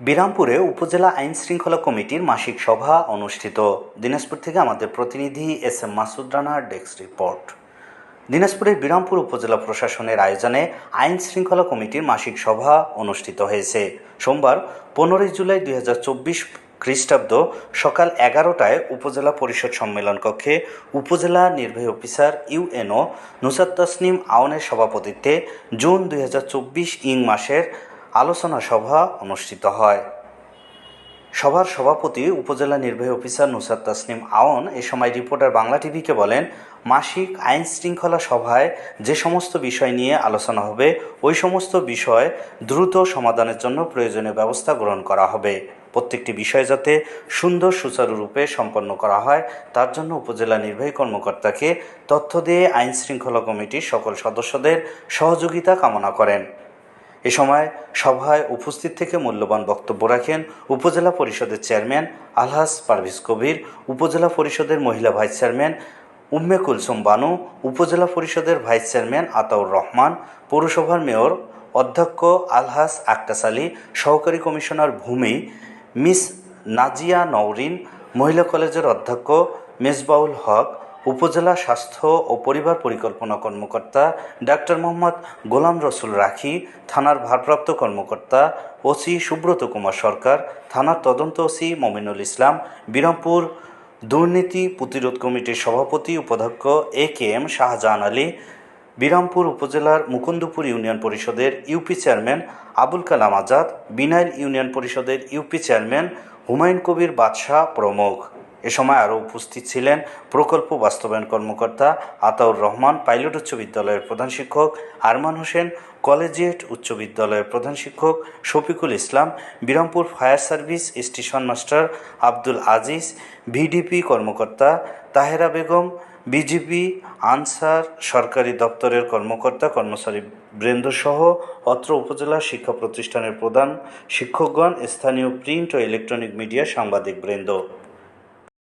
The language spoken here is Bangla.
বিরামপুরে উপজেলা আইন শৃঙ্খলা কমিটির মাসিক সভা অনুষ্ঠিত। দিনাজপুর থেকে আমাদের প্রতিনিধি এস এম মাসুদ রানার ডেস্ক রিপোর্ট। দিনাজপুরের বিরামপুর উপজেলা প্রশাসনের আয়োজনে আইন শৃঙ্খলা কমিটির মাসিক সভা অনুষ্ঠিত হয়েছে। সোমবার পনেরোই জুলাই দুই হাজার চব্বিশ খ্রিস্টাব্দ সকাল এগারোটায় উপজেলা পরিষদ সম্মেলন কক্ষে উপজেলা নির্বাহী অফিসার ইউএনও নুসাদ তসনিম আওনের সভাপতিত্বে জুন দুই হাজার চব্বিশ ইং মাসের আলোচনা সভা অনুষ্ঠিত হয়। সভার সভাপতি, উপজেলা নির্বাহী অফিসার নুসাদ তাসনিম আওন এ সময় রিপোর্টার বাংলা টিভিকে বলেন, মাসিক আইন শৃঙ্খলা সভায় যে সমস্ত বিষয় নিয়ে আলোচনা হবে, ওই সমস্ত বিষয় দ্রুত সমাধানের জন্য প্রয়োজনীয় ব্যবস্থা গ্রহণ করা হবে। প্রত্যেকটি বিষয় যাতে সুন্দর সুচারুরূপে সম্পন্ন করা হয়, তার জন্য উপজেলা নির্বাহী কর্মকর্তাকে তথ্য দিয়ে আইন শৃঙ্খলা কমিটির সকল সদস্যদের সহযোগিতা কামনা করেন। এ সময় সভায় উপস্থিত থেকে মূল্যবান বক্তব্য রাখেন উপজেলা পরিষদের চেয়ারম্যান আলহাস পারভেজ কবির, উপজেলা পরিষদের মহিলা ভাইস চেয়ারম্যান উম্মে কুলসুম বানু, উপজেলা পরিষদের ভাইস চেয়ারম্যান আতাউর রহমান, পৌরসভার মেয়র অধ্যক্ষ আলহাস আক্তাস আলী, সহকারী কমিশনার ভূমি মিস নাজিয়া নওরিন, মহিলা কলেজের অধ্যক্ষ মেজবাউল হক উপজেলা স্বাস্থ্য ও পরিবার পরিকল্পনা কর্মকর্তা ডাক্তার মোহাম্মদ গোলাম রসুল রাখি, থানার ভারপ্রাপ্ত কর্মকর্তা ওসি সুব্রত কুমার সরকার, থানার তদন্ত ওসি মমিনুল ইসলাম, বিরামপুর দুর্নীতি প্রতিরোধ কমিটির সভাপতি উপাধ্যক্ষ A K M Shahjahan Ali, Birampur উপজেলার মুকুন্দপুর ইউনিয়ন পরিষদের UP chairman Abul Kalam Azad, Binail union পরিষদের ইউপি চেয়ারম্যান হুমায়ুন কবির বাদশাহ প্রমুখ। এ সময় আরও উপস্থিত ছিলেন প্রকল্প বাস্তবায়ন কর্মকর্তা আতাউর রহমান, পাইলট উচ্চ বিদ্যালয়ের প্রধান শিক্ষক আরমান হোসেন, কলেজিয়েট উচ্চ বিদ্যালয়ের প্রধান শিক্ষক Shafiqul Islam, Birampur fire service station master Abdul Aziz, VDP কর্মকর্তা তাহেরা বেগম বিজিপি আনসার সরকারি দপ্তরের কর্মকর্তা কর্মচারী বৃন্দসহ অত্র উপজেলা শিক্ষা প্রতিষ্ঠানের প্রধান শিক্ষকগণ, স্থানীয় প্রিন্ট ও ইলেকট্রনিক মিডিয়া সাংবাদিক বৃন্দ।